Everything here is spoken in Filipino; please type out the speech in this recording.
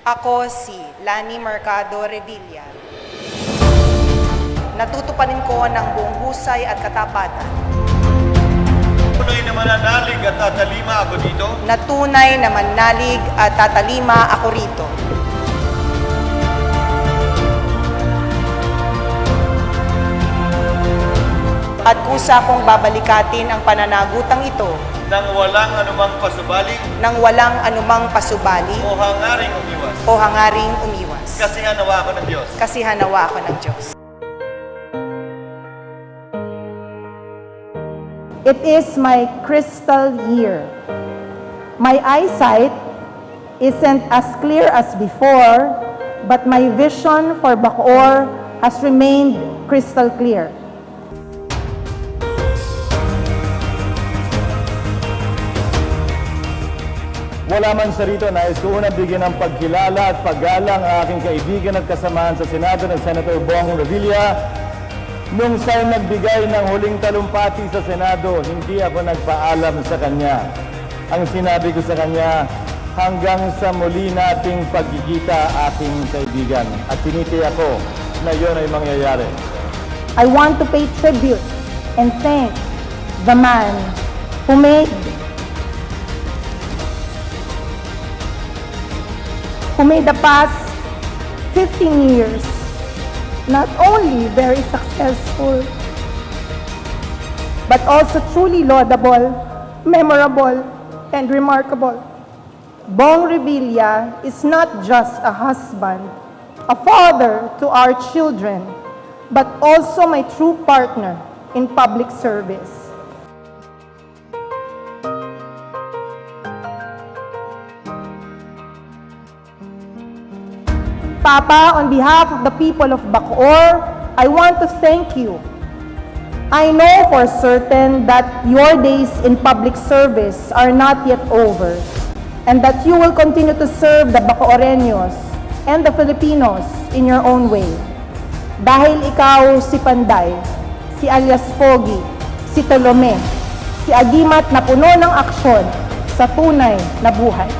Ako si Lani Mercado Revilla. Natutupanin ko ng buong husay at katapatan Tunay na mananalig at tatalima ako dito na tunay na mannalig at tatalima ako rito. At kusa kong babalikatin ang pananagutang ito nang walang anumang pasubali nang walang anumang pasubali o hangaring umiwas. o hangaring umiwas. Kasi hanawa ako ng Diyos. Kasi hanawa ako ng Diyos. It is my crystal year. My eyesight isn't as clear as before, but my vision for Bacoor has remained crystal clear. Wala man siya rito, nais ko unang bigyan ng pagkilala at paggalang ang aking kaibigan at kasamahan sa Senado ng Senator Bong Revilla. Nung siya'y nagbigay ng huling talumpati sa Senado, hindi ako nagpaalam sa kanya. Ang sinabi ko sa kanya, hanggang sa muli nating pagkikita aking kaibigan. At tinitiyak ko na yon ay mangyayari. I want to pay tribute and thank the man who made who made the past 15 years not only very successful but also truly laudable, memorable, and remarkable. Bong Revilla is not just a husband, a father to our children, but also my true partner in public service. Papa, on behalf of the people of Bacoor, I want to thank you. I know for certain that your days in public service are not yet over and that you will continue to serve the Bacooreños and the Filipinos in your own way. Dahil ikaw si Panday, si alias Pogi, si Tolome, si Agimat na puno ng aksyon sa tunay na buhay.